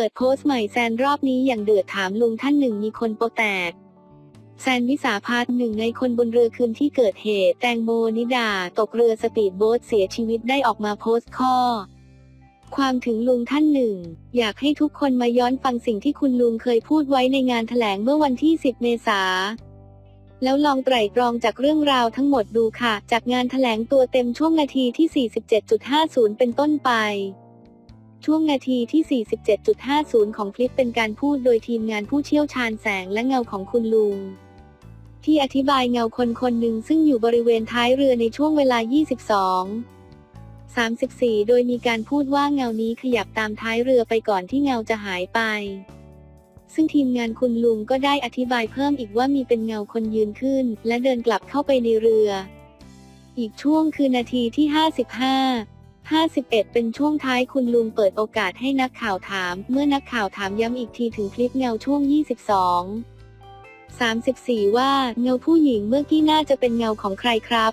ปิดโพสต์ใหม่แซนรอบนี้อย่างเดือดถามลุงท่านหนึ่งมีคนโปแตก แซนวิสาพัฒน์หนึ่งในคนบนเรือคืนที่เกิดเหตุ แตงโมนิดา ตกเรือสปีดโบ๊ทเสียชีวิตได้ออกมาโพสต์ข้อ ความถึงลุงท่านหนึ่ง อยากให้ทุกคนมาย้อนฟังสิ่งที่คุณลุงเคยพูดไว้ในงานแถลงเมื่อวันที่ 10 เมษาแล้วลองไตร่ตรองจากเรื่องราวทั้งหมดดูค่ะ จากงานแถลงตัวเต็มช่วงนาทีที่ 47.50 เป็นต้นไป ช่วงนาทีที่ 47.50 ของคลิปเป็นการพูดโดยทีมงานผู้เชี่ยวชาญแสงและเงาของคุณลุง ที่อธิบายเงาคนคนหนึ่งซึ่งอยู่บริเวณท้ายเรือในช่วงเวลา 22 34 โดยมีการพูดว่าเงานี้ขยับตามท้ายเรือไปก่อนที่เงาจะหายไป ซึ่งทีมงานคุณลุงก็ได้อธิบายเพิ่มอีกว่ามีเป็นเงาคนยืนขึ้น และเดินกลับเข้าไปในเรือ อีกช่วงคือนาทีที่ 55 51 เป็นช่วงท้ายคุณลุงเปิดโอกาสให้นักข่าวถาม เมื่อนักข่าวถามย้ำอีกทีถึงคลิปเงาช่วง 22 34 ว่าเงาผู้หญิงเมื่อกี้น่าจะเป็นเงาของใครครับ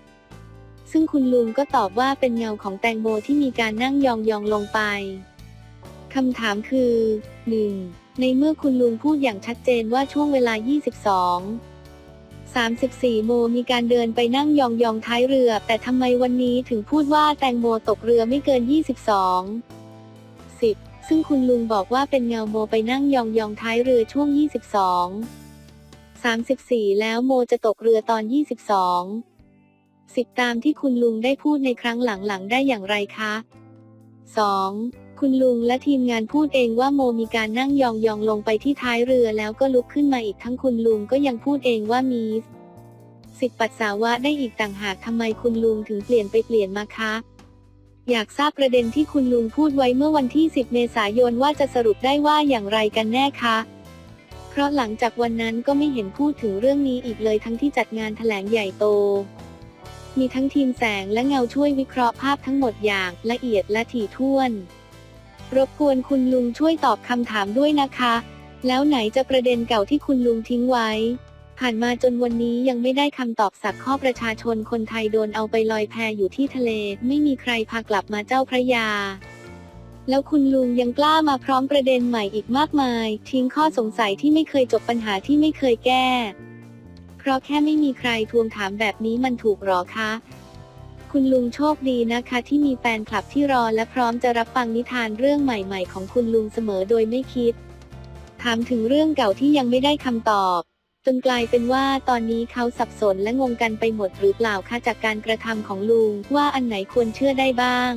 ซึ่งคุณลุงก็ตอบว่าเป็นเงาของแตงโมที่มีการนั่งยองๆลงไปคำถามคือ 1. ในเมื่อคุณลุงพูดอย่างชัดเจนว่าช่วงเวลา 22 34 โมมีการเดินไปนั่งยองๆท้ายเรือ แต่ทำไมวันนี้ถึงพูดว่าแตงโมตกเรือไม่เกิน 22 10 ซึ่งคุณลุงบอกว่าเป็นเงาโมไปนั่งยองๆท้ายเรือช่วง 22 34 แล้วโมจะตกเรือตอน 22 10 ตามที่คุณลุงได้พูดในครั้งหลังๆ ได้อย่างไรคะ 2. คุณลุงและทีมงานพูดเองว่าโมมีการนั่งยองๆลงไปที่ท้ายเรือแล้วก็ลุกขึ้นมาอีกทั้งคุณลุงก็ยังพูดเองว่ามีสิทธิ์ปัสสาวะได้อีกต่างหากทำไมคุณลุงถึงเปลี่ยนไปเปลี่ยนมาคะ อยากทราบประเด็นที่คุณลุงพูดไว้เมื่อวันที่ 10 เมษายนว่าจะสรุปได้ว่าอย่างไรกันแน่คะ เพราะหลังจากวันนั้นก็ไม่เห็นพูดถึงเรื่องนี้อีกเลยทั้งที่จัดงานแถลงใหญ่โต มีทั้งทีมแสงและเงาช่วยวิเคราะห์ภาพทั้งหมดอย่างละเอียดและถี่ถ้วน รบกวนคุณลุงช่วยตอบคำถามด้วยนะคะ แล้วไหนจะประเด็นเก่าที่คุณลุงทิ้งไว้ ผ่านมาจนวันนี้ยังไม่ได้คำตอบสักข้อประชาชนคนไทยโดนเอาไปลอยแพอยู่ที่ทะเล ไม่มีใครพากลับมาเจ้าพระยา แล้วคุณลุงยังกล้ามาพร้อมประเด็นใหม่อีกมากมาย ทิ้งข้อสงสัยที่ไม่เคยจบปัญหาที่ไม่เคยแก้ เพราะแค่ไม่มีใครทวงถามแบบนี้มันถูกหรอคะ คุณลุงโชคดีนะคะ ที่มีแฟนคลับที่รอและพร้อมจะรับฟังนิทานเรื่องใหม่ๆ ของคุณลุงเสมอโดยไม่คิด ถามถึงเรื่องเก่าที่ยังไม่ได้คำตอบ จนกลายเป็นว่าตอนนี้เขาสับสนและงงกันไปหมดหรือเปล่าคะจากการกระทำของลุงว่าอันไหนควรเชื่อได้บ้าง